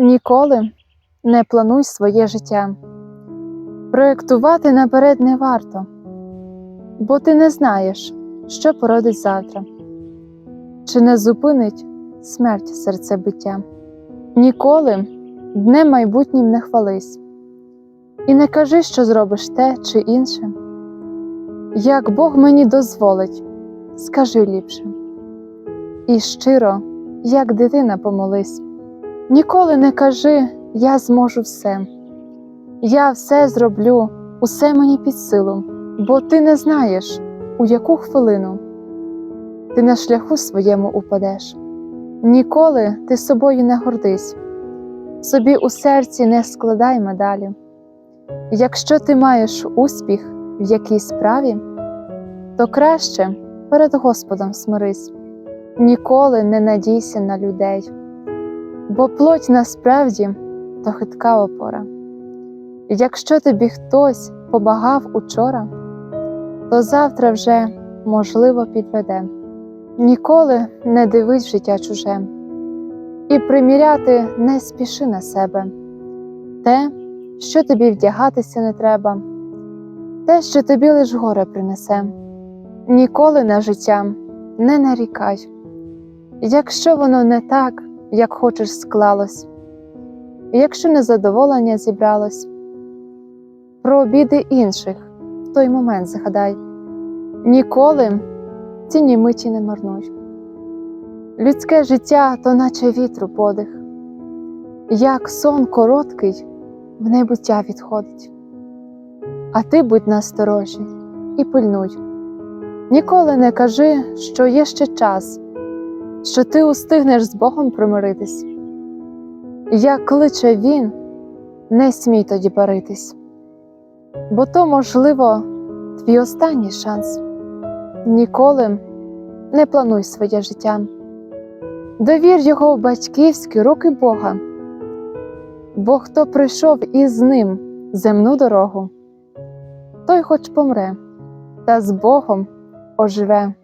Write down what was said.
Ніколи не плануй своє життя. Проєктувати наперед не варто, бо ти не знаєш, що породить завтра, чи не зупинить смерть серцебиття. Ніколи днем майбутнім не хвались, і не кажи, що зробиш те чи інше. Як Бог мені дозволить, скажи ліпше. І щиро, як дитина помолись. Ніколи не кажи я зможу все. Я все зроблю, усе мені під силу, бо ти не знаєш, у яку хвилину ти на шляху своєму упадеш. Ніколи ти собою не гордись, собі у серці не складай медалі. Якщо ти маєш успіх в якійсь справі, то краще перед Господом смирись, ніколи не надійся на людей, бо плоть насправді то хитка опора. Якщо тобі хтось побагав учора, то завтра вже можливо підведе. Ніколи не дивись життя чуже і приміряти не спіши на себе те, що тобі вдягатися не треба, те, що тобі лиш горе принесе. Ніколи на життя не нарікай, якщо воно не так, як хочеш склалось, якщо незадоволення зібралось, про біди інших в той момент згадай, ніколи ці ні миті не марнуй. Людське життя то наче вітру подих, як сон короткий в небуття відходить. А ти будь насторожі і пильнуй. Ніколи не кажи, що є ще час, що ти устигнеш з Богом примиритись. Як кличе Він, не смій тоді баритись, бо то, можливо, твій останній шанс. Ніколи не плануй своє життя. Довір його в батьківські руки Бога, бо хто прийшов із ним земну дорогу, той хоч помре, та з Богом оживе.